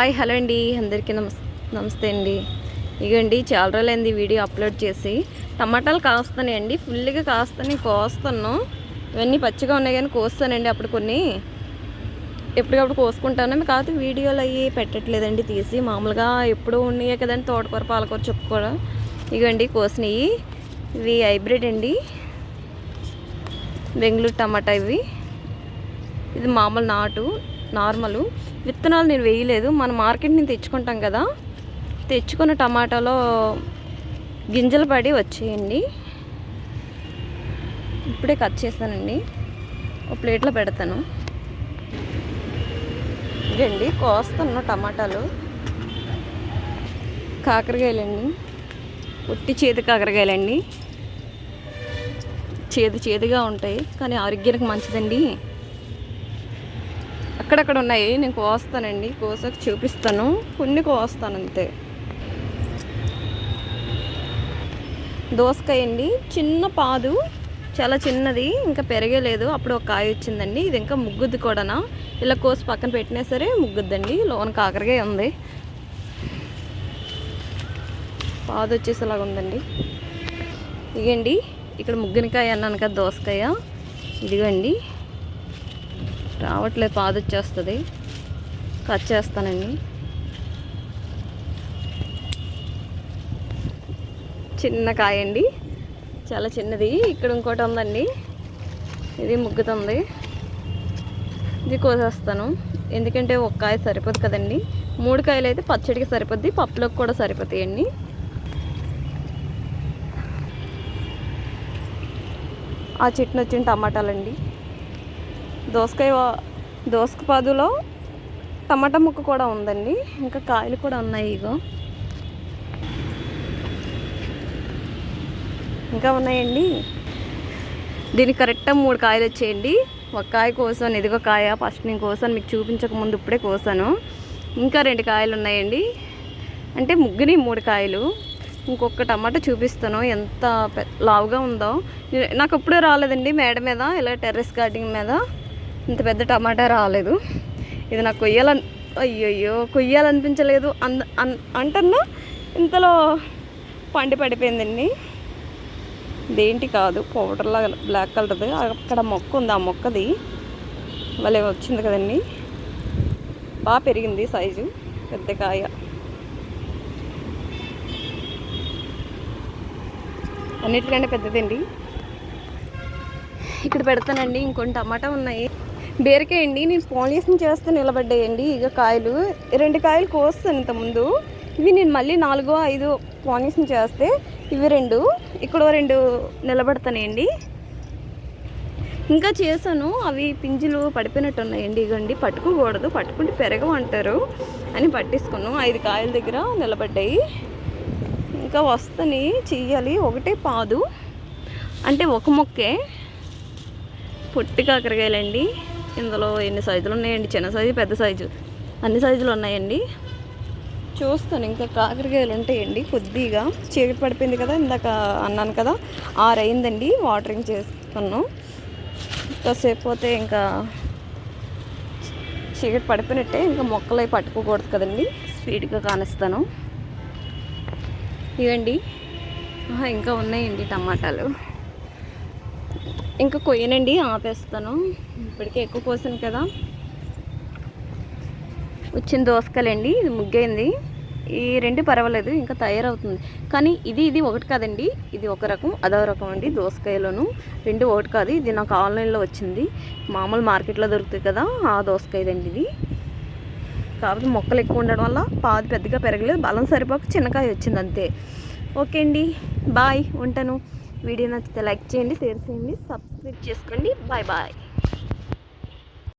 Hi hello అండి. అందరికీ నమస్ నమస్తే అండి. ఇగండి చాలా రోజులైంది వీడియో అప్లోడ్ చేసి. టమాటాలు కాస్తున్నాయండి ఫుల్గా కాస్తాను కోస్తాను ఇవన్నీ పచ్చిగా ఉన్నాయి కానీ కోస్తానండి అప్పుడు కొన్ని. ఎప్పటికప్పుడు కోసుకుంటాను. కాకపోతే వీడియోలు అవి పెట్టట్లేదండి తీసి. మామూలుగా ఎప్పుడు ఉన్నాయే కదండి తోటకూర పాలకూర చెప్పుకోవడం ఇగండి కోసినవి ఇవి హైబ్రిడ్ అండి. బెంగళూరు టమాటా ఇవి. ఇది మామూలు నాటు. నార్మల్. విత్తనాలు నేను వేయలేదు. మన మార్కెట్ నుంచి తెచ్చుకుంటాం కదా. తెచ్చుకున్న టమాటాలో గింజలు పడి వచ్చేయండి. ఇప్పుడే కట్ చేస్తానండి ఒక ప్లేట్లో పెడతాను. ఇదండి కోస్తున్న టమాటాలు. కాకరకాయలండి. ఉట్టి చేదు కాకరకాయలండి. చేదు చేదుగా ఉంటాయి కానీ ఆరోగ్యానికి మంచిదండి. అక్కడక్కడ ఉన్నాయి? నేను కోస్తానండి. కోసాక చూపిస్తాను. కొన్ని కోస్తాను అంతే. దోసకాయ అండి. చిన్న పాదు. చాలా చిన్నది. ఇంకా పెరగలేదు. అప్పుడు ఒక కాయ వచ్చిందండి. ఇది ఇంకా ముగ్గుద్ది కూడానా. ఇలా కోసి పక్కన పెట్టినా సరే ముగ్గుద్దండి. లోన కాకరకాయ ఉంది. పాదు వచ్చేసేలాగా ఉందండి. ఇగండి ఇక్కడ ముగ్గునికాయ అన్నాను కదా దోసకాయ. ఇదిగండి. రావట్లేదు పాదొచ్చేస్తుంది. కట్ చేస్తానండి చిన్న కాయ అండి చాలా చిన్నది. ఇక్కడ ఇంకోటి ఉందండి. ఇది ముగ్గుతుంది. ఇది కోసేస్తాను. ఎందుకంటే ఒక కాయ సరిపోదు కదండి. మూడు కాయలు అయితే పచ్చడికి సరిపోద్ది పప్పులోకి కూడా సరిపోతాయండి ఆ చెట్టును వచ్చిన టమాటాలండి. దోసకాయ దోసక పాదులో టమాటా ముక్క కూడా ఉందండి. ఇంకా కాయలు కూడా ఉన్నాయి ఇగో. ఇంకా ఉన్నాయండి. దీనికి కరెక్ట్గా మూడు కాయలు వచ్చేయండి. ఒక కాయ కోసాను ఇదిగో కాయ ఫస్ట్ నేను కోసాను మీకు చూపించక ముందు ఇప్పుడే కోసాను. ఇంకా రెండు కాయలు ఉన్నాయండి. అంటే ముగ్గుని మూడు కాయలు. ఇంకొక టమాటా చూపిస్తాను ఎంత లావుగా ఉందో. నాకు అప్పుడే రాలేదండి మేడ మీద ఇలా టెర్రస్ గార్డెన్ మీద. ఇంత పెద్ద టమాటా రాలేదు. ఇది నాకు కొయ్యాలని అయ్యయ్యో కొయ్యాలనిపించలేదు. అంద అంటున్నా ఇంతలో పండి పడిపోయిందండి దేంటి కాదు పౌడర్లా బ్లాక్ కలర్ది అక్కడ మొక్క ఉంది ఆ మొక్కది. భలే వచ్చింది కదండి బాగా పెరిగింది సైజు పెద్ద కాయ. అన్నిటికంటే పెద్దదండి ఇక్కడ పెడతానండి ఇంకొన్ని టమాటా ఉన్నాయి. బీరకాయండి నేను పాలినేషన్ చేస్తే నిలబడ్డాయండి ఇక కాయలు. రెండు కాయలు కోస్తాను ఇంతకుముందు. ఇవి నేను మళ్ళీ నాలుగో ఐదు పాలినేషన్ చేస్తే ఇవి రెండు ఇక్కడ రెండు నిలబడతానండి. ఇంకా చేశాను. అవి పింజులు పడిపోయినట్టు ఉన్నాయండి. ఇగండి పట్టుకోకూడదు. పట్టుకుంటే పెరగవు అంటారు అని పట్టేసుకున్నాను. ఐదు కాయల దగ్గర నిలబడ్డాయి. ఇంకా వస్తని చెయ్యాలి. ఒకటే పాదు. అంటే ఒక మొక్కే. పొట్టి కాకరకాయలండి ఇందులో ఎన్ని సైజులు ఉన్నాయండి? చిన్న సైజు పెద్ద సైజు? అన్ని సైజులు ఉన్నాయండి. చూస్తాను. ఇంకా కాకరకాయలు ఉంటాయండి కొద్దిగా. చీకటి పడిపోయింది కదా ఇందాక అన్నాను కదా ఆరు అయిందండి వాటరింగ్ చేసుకున్నాను కాసేపు పోతే ఇంకా చీకటి పడిపోయినట్టే ఇంకా మొక్కలు అవి పట్టుకోకూడదు కదండి. స్పీడ్గా కానిస్తాను. ఇవండి ఇంకా ఉన్నాయండి టమాటాలు. ఇంకా కొయ్యనండి ఆపేస్తాను. ఇప్పటికే ఎక్కువ కోసాను కదా. వచ్చిన దోసకాయలండి ఇది ముగ్గైంది. ఈ రెండు పర్వాలేదు ఇంకా తయారవుతుంది. కానీ ఇది ఇది ఒకటి కాదండి ఇది ఒక రకం అదో రకం అండి దోసకాయలోను. రెండు ఒకటి కాదు ఇది నాకు ఆన్లైన్లో వచ్చింది. మామూలు మార్కెట్లో దొరుకుతుంది కదా ఆ దోసకాయదండి ఇది కాబట్టి మొక్కలు ఎక్కువ ఉండడం వల్ల పాదు పెద్దగా పెరగలేదు బలం సరిపోక చిన్నకాయ వచ్చింది అంతే. ఓకే అండి బాయ్ ఉంటాను. వీడియో నచ్చితే లైక్ చేయండి షేర్ చేయండి సబ్స్క్రైబ్ చేసుకోండి. Bye bye.